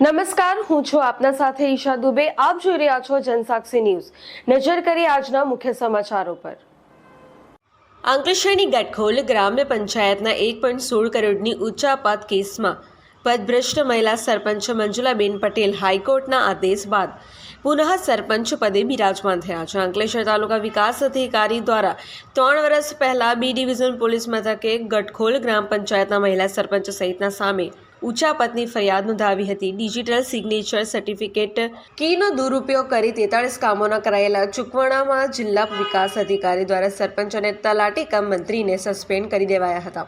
નમસ્કાર, હું છું આપના સાથે ઈશા દુબે. આપ જોઈ રહ્યા છો જનસાક્ષી ન્યૂઝ. નજર કરી આજના મુખ્ય સમાચારો પર. અંકલેશ્વરની ગટખોલ ગ્રામ્ય પંચાયતના એક પોઈન્ટ સોળ કરોડની ઉચ્ચાપાત કેસમાં પદભ્રષ્ટ મહિલા સરપંચ મંજુલાબેન પટેલ હાઈકોર્ટના આદેશ બાદ પુનઃ સરપંચ પદે બિરાજમાન થયા છે. અંકલેશ્વર તાલુકા વિકાસ અધિકારી દ્વારા ત્રણ વર્ષ પહેલાં બી ડિવિઝન પોલીસ મથકે ગટખોલ ગ્રામ પંચાયતના મહિલા સરપંચ સહિતના સામે ઉચ્ચાપતની ફરિયાદ નોંધાવી હતી. ડિજિટલ સિગ્નેચર સર્ટિફિકેટ કીનો દુરુપયોગ કરી તેતાળીસ કામોના કરાયેલા ચૂકવણામાં જિલ્લા વિકાસ અધિકારી દ્વારા સરપંચ અને તલાટી કમ મંત્રીને સસ્પેન્ડ કરી દેવાયા હતા.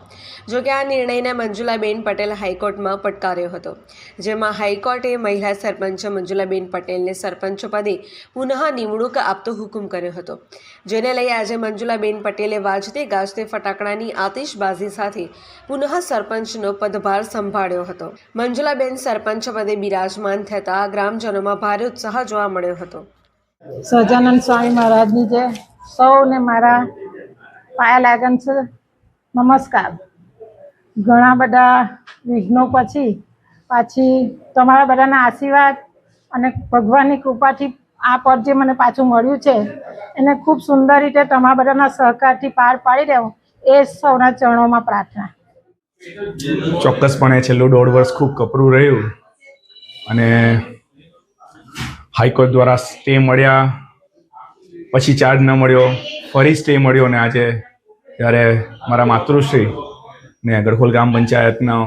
જોકે આ નિર્ણયને મંજુલાબેન પટેલ હાઈકોર્ટમાં પડકાર્યો હતો. જેમાં હાઈકોર્ટે મહિલા સરપંચ મંજુલાબેન પટેલને સરપંચ પદે પુનઃ નિમણૂક આપતો હુકમ કર્યો હતો. જેને લઈ આજે મંજુલાબેન પટેલે વાજતે ગાજતે ફટાકડાની આતિશબાજી સાથે પુનઃ સરપંચનો પદભાર સંભાળ્યો હતો. મંજુલાબેન સરપંચ પદે બિરાજમાન થતા ગ્રામજનોમાં ભારે ઉત્સાહ જોવા મળ્યો હતો. સહજાનંદ સ્વામી મહારાજની જય સૌને મારા પાયા લાગન છે, નમસ્કાર. ઘણા બધા વિઘ્નો પછી પાછી તમારા બધાના આશીર્વાદ અને ભગવાનની કૃપાથી આ પદ જે મને પાછું મળ્યું છે, એને ખૂબ સુંદર રીતે તમારા બધાના સહકારથી પાર પાડી દેવું, એ સૌના ચરણોમાં પ્રાર્થના. ચોક્કસપણે છેલ્લું દોઢ વર્ષ ખૂબ કપરું રહ્યું અને હાઈકોર્ટ દ્વારા સ્ટે મળ્યા, પછી ચાર્જ ન મળ્યો, ફરી સ્ટે મળ્યો અને આજે ત્યારે મારા માતૃશ્રી ને ગઢખોલ ગ્રામ પંચાયતનો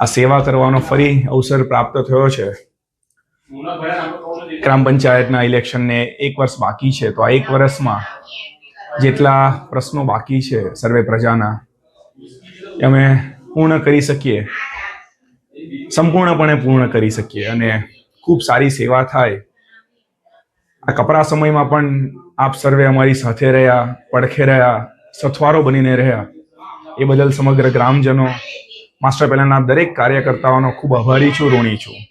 આ સેવા કરવાનો ફરી અવસર પ્રાપ્ત થયો છે. ગ્રામ પંચાયતના ઇલેક્શનને એક વર્ષ બાકી છે, તો આ એક વર્ષમાં જેટલા પ્રશ્નો બાકી છે સર્વે પ્રજાના અમે પૂર્ણ કરી શકીએ. સંપૂર્ણપણે પૂર્ણ કરી શકીએ અને ખૂબ સારી સેવા થાય. આ કપરા સમયમાં પણ આપ સર્વે અમારી સાથે રહ્યા, પડખે રહ્યા, સથવારો બનીને રહ્યા. એ બદલ સમગ્ર ગ્રામજનો, માસ્ટર પહેલાંના દરેક કાર્યકર્તાઓનો ખૂબ આભારી છું, ઋણી છું.